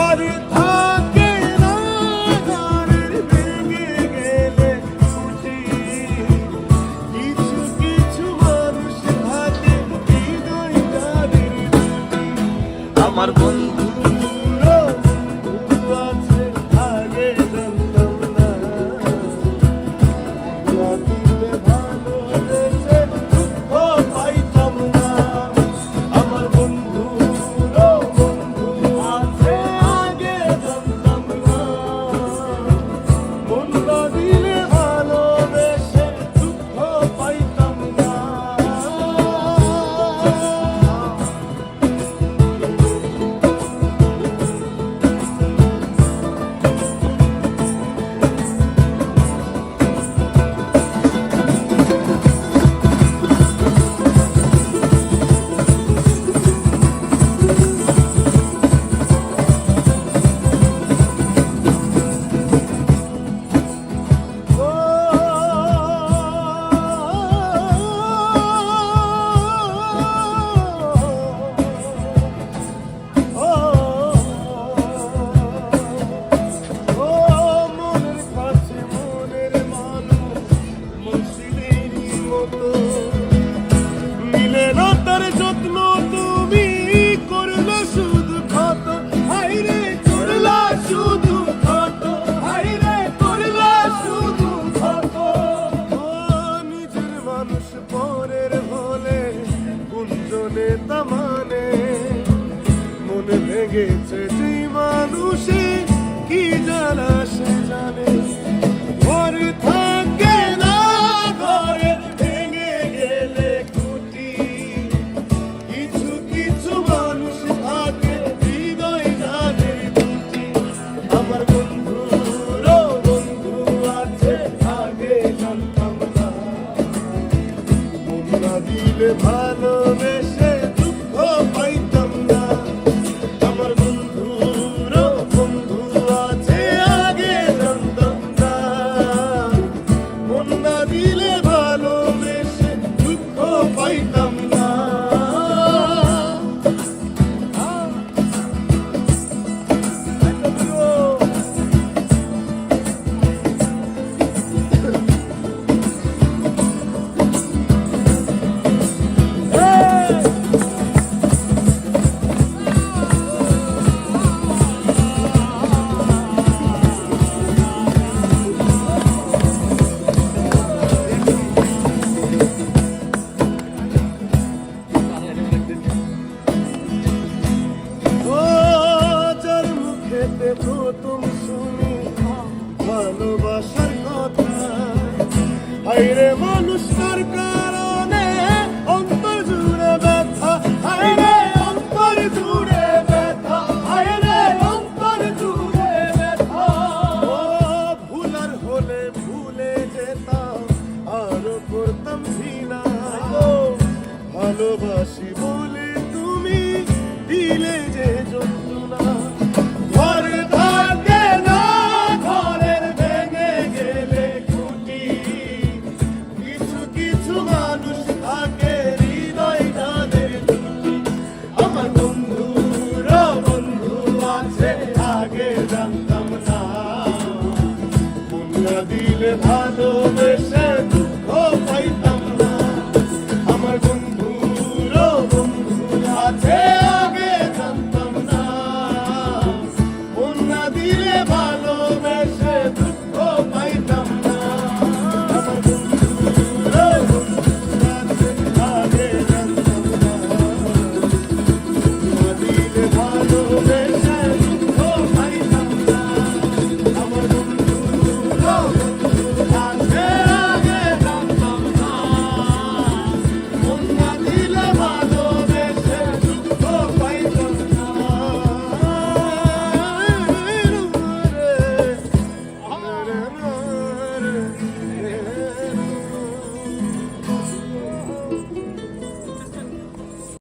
ঘর যে মানুষে কি জানা সে জানে? কিছু কিছু মানুষ দুটি। আমার বন্ধু বন্ধু আছে যার মুখেতে প্রথম শুনি, ভালোবাসার কথা। হাইরে মানুষ জুড়ে ব্যথা হাইরে অন্তর জুড়ে জুড়ে ব্যথা। ভুলে যেতাম, আরও করতাম ভালোবাসি বলে তুমি দিলে যে না, ঘরের ভেঙে গেলে খুঁটি। কিছু কিছু মানুষ থাকে আমার বন্ধু দিলে ভালোবেসে তুমি